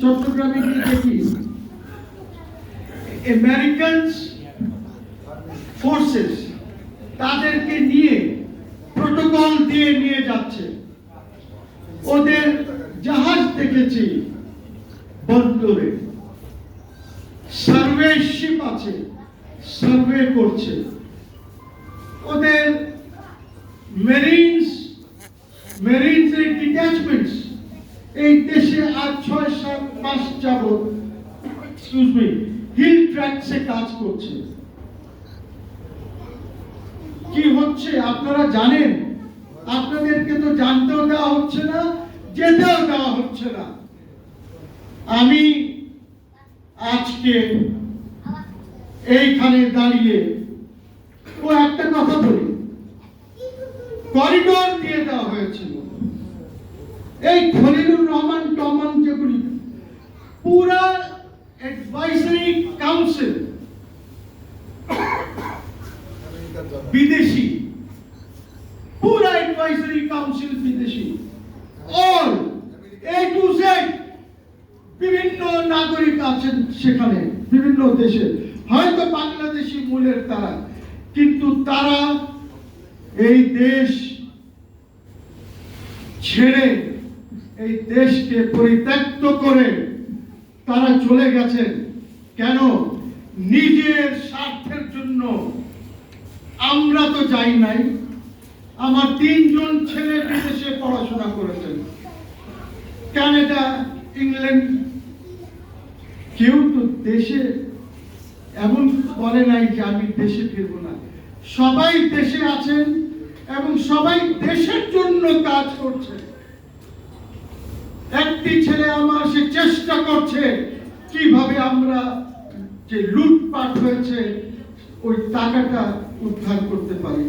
চট্টগ্রামে দেখি? Americans forces তাদেরকে নিয়ে প্রোটোকল দিয়ে নিয়ে যাচ্ছে। ওদের জাহাজ দেখেছি বন্দরে। সার্ভে শিপ আছে সার্ভে করছে। ওদের মেরিনস মেরিনস ডিট্যাচমেন্টস এই দেশে আজ ছয় সাত মাস মি হিল ট্র্যাকসে কাজ করছে। কি হচ্ছে আপনারা জানেন? আপনাদেরকে তো জানতেও দেওয়া হচ্ছে না, যেতেও দেওয়া হচ্ছে না। আমি আজকে এইখানে দাঁড়িয়ে ও একটা কথা বলি। করিডোর দিয়ে দেওয়া হয়েছিল। এই খলিলুর রহমান টমান যেগুলি, পুরা অ্যাডভাইজারি কাউন্সিল বিদেশি, পুরা অ্যাডভাইজারি কাউন্সিল বিদেশি অল এ টু জেড বিভিন্ন নাগরিক আছেন সেখানে, বিভিন্ন দেশে। হয়তো বাংলাদেশি মূলের তারা, কিন্তু তারা এই দেশ ছেড়ে এই দেশকে পরিত্যক্ত করে তারা চলে গেছেন। কেন? নিজের স্বার্থের জন্য। আমরা তো যাই নাই। আমার তিনজন ছেলে বিদেশে পড়াশোনা করেছেন। Canada, England. কেউ তো দেশে এমন বলে নাই যে আমি দেশে ফিরবো না। সবাই দেশে আছেন এবং সবাই দেশের জন্য কাজ করছে একটি ছেলে আমার সে চেষ্টা করছে কীভাবে আমরা যে লুটপাট হয়েছে, ওই টাকাটা উদ্ধার করতে পারি।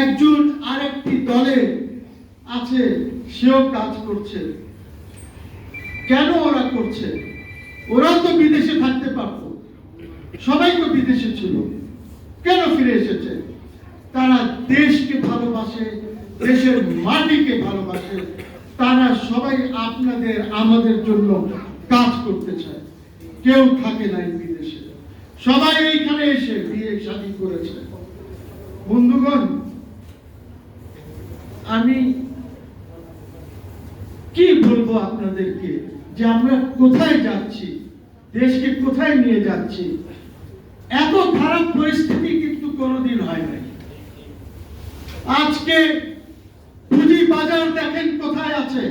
একজন আরেকটি দলে আছে, সেও কাজ করছে। কেন ওরা করছে? ওরা তো বিদেশে থাকতে পারতো। সবাই তো বিদেশে ছিল। কেন ফিরে এসেছে? তারা দেশকে ভালোবাসে, দেশের মাটিকে ভালোবাসে। তারা সবাই আপনাদের, আমাদের জন্য কাজ করতে চায়। কেউ থাকে নাই বিদেশে। সবাই এইখানে এসে বিয়ে শাদী করেছে। বন্ধুগণ, আমি কি বলব আপনাদেরকে যে আমরা কোথায় যাচ্ছি, দেশকে কোথায় নিয়ে যাচ্ছি, এত খারাপ পরিস্থিতি কিন্তু কোনোদিন হয় নাই। আজকে পুঁজি বাজার দেখেন কোথায় আছে।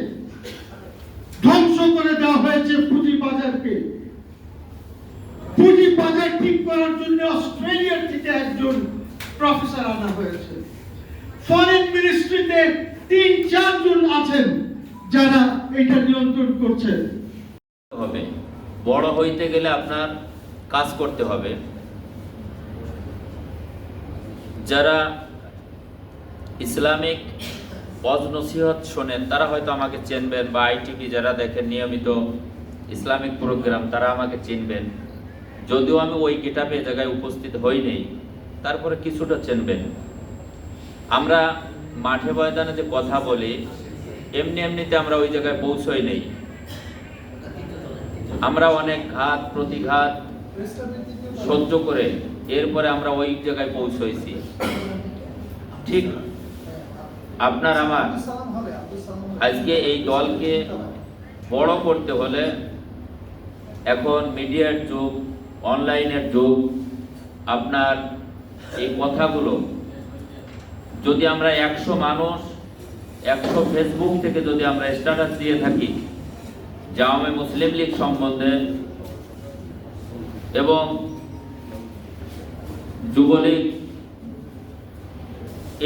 ধ্বংস করে দেওয়া হয়েছে পুঁজি বাজারকে। পুঁজি বাজার ঠিক করার জন্য অস্ট্রেলিয়ার থেকে একজন প্রফেসর আনা হয়েছে। ফরেন মিনিস্ট্রিতে তিন, চারজন আছেন যারা এটা নিয়ন্ত্রণ করছেন। হবে। বড় হইতে গেলে আপনার কাজ করতে হবে। যারা ইসলামিক ওয়াজ নসিহত শোনেন, তারা হয়তো আমাকে চিনবেন বা আইটিভি যারা দেখেন নিয়মিত ইসলামিক প্রোগ্রাম, তারা আমাকে চিনবেন। যদিও আমি ওই কিতাবে জায়গায় উপস্থিত হই নেই, তারপরে কিছুটা চিনবেন। আমরা মাঠে ময়দানে যে কথা বলি, এমনি এমনিতে আমরা ওই জায়গায় পৌঁছই নেই। আমরা অনেক ঘাত, প্রতিঘাত সহ্য করে এরপরে আমরা ওই জায়গায় পৌঁছইছি। ঠিক আপনার আমার আজকে এই দলকে বড় করতে হলে এখন মিডিয়ার যুগ, অনলাইনের যুগ। আপনার এই কথাগুলো যদি আমরা একশো মানুষ, একশো ফেসবুক থেকে যদি আমরা স্ট্যাটাস দিয়ে থাকি জামামে মুসলিম লীগ সম্বন্ধে এবং যুবলীগ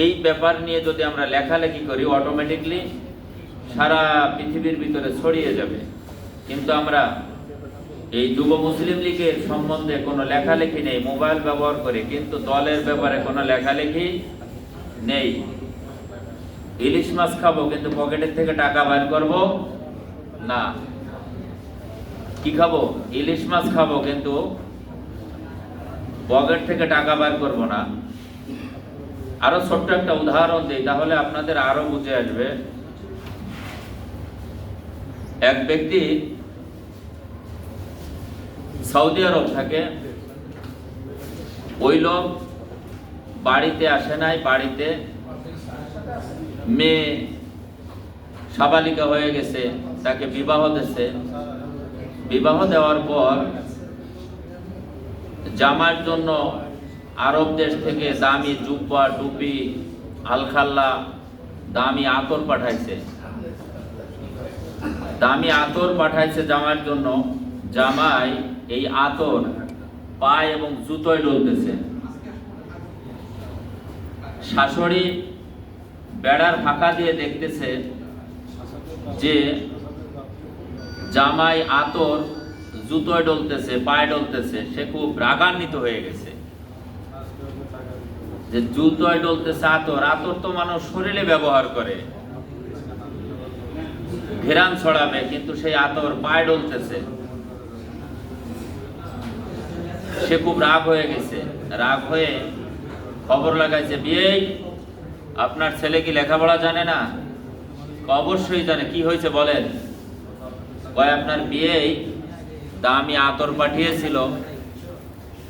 এই ব্যাপার নিয়ে যদি আমরা লেখালেখি করি অটোমেটিকলি সারা পৃথিবীর ভিতরে ছড়িয়ে যাবে। কিন্তু আমরা এই যুব মুসলিম লীগের সম্বন্ধে কোনো লেখালেখি নেই, মোবাইল ব্যবহার করি, কিন্তু দলের ব্যাপারে কোনো লেখালেখি নেই। ইলিশ মাছ খাব, কিন্তু পকেটের থেকে টাকা বের করব? না। কি খাব? ইলিশ মাছ খাব, কিন্তু পকেট থেকে টাকা বের করব না। আরও ছোট্ট একটা উদাহরণ দিই, তাহলে আপনাদের আরও বুঝে আসবে। এক ব্যক্তি সৌদি আরব থাকে, ওই লোক বাড়িতে আসে নাই, বাড়িতে মেয়ে সাবালিকা হয়ে গেছে, তাকে বিবাহ দিচ্ছে বিবাহ দেওয়ার পর জামার জন্য আরব দেশ থেকে দামি জুব্বা, টুপি, আলখাল্লা দামি আতর পাঠাইছে। দামি আতর পাঠাইছে জামার জন্য। জামাই এই আতর পায় এবং জুতোয় ডলতেছে শাশুড়ি বেড়ার ফাঁকা দিয়ে দেখতেছে যে জামাই আতর জুতোয় ডলতেছে পায়ে ডলতেছে সে খুব রাগান্বিত হয়ে গেছে। যে জুতোয় ডলতেছে আতর আতর তো মানুষ শরীরে ব্যবহার করে। ঘেরান ছড়াবে, কিন্তু সেই আতর পায়ে ডলতেছে। সে খুব রাগ হয়ে গেছে। রাগ হয়ে খবর লাগাইছে বিয়ে আপনার ছেলে কি লেখাপড়া জানে না? অবশ্যই জানে। কি হয়েছে বলেন? কয়, আপনার বিয়েই দামি আতর পাঠিয়েছিল।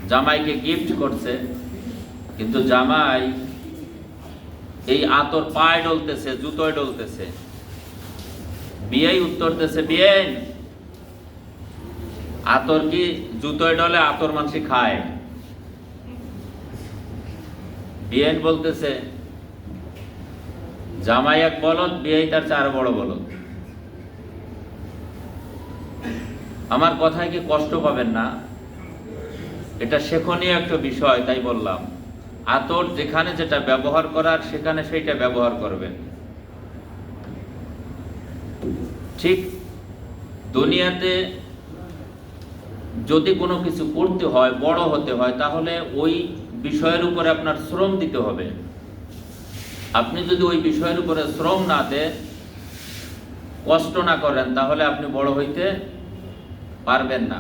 জামাইকে গিফট করছে। কিন্তু জামাই, এই আতর পায়ে ডলতেছে, জুতোয় ডলতেছে। বিয়েই উত্তর দিতেছে বিয়ে আতর কি জুতোয় ডলে, আতর মানসি খায়? বিয়েন বলতেছে, জামাই এক বলদ বিয়ে তার চার বড় বলদ। আমার কথায় কি কষ্ট পাবেন না? এটা শেখনীয় একটা বিষয়, তাই বললাম। আতর যেখানে যেটা ব্যবহার করার, সেখানে সেইটা ব্যবহার করবেন। ঠিক দুনিয়াতে যদি কোনো কিছু করতে হয়, বড় হতে হয়, তাহলে ওই বিষয়ের উপরে আপনার শ্রম দিতে হবে। আপনি যদি ওই বিষয়ের উপরে শ্রম না দেন, কষ্ট না করেন, তাহলে আপনি বড় হইতে পারবেন না।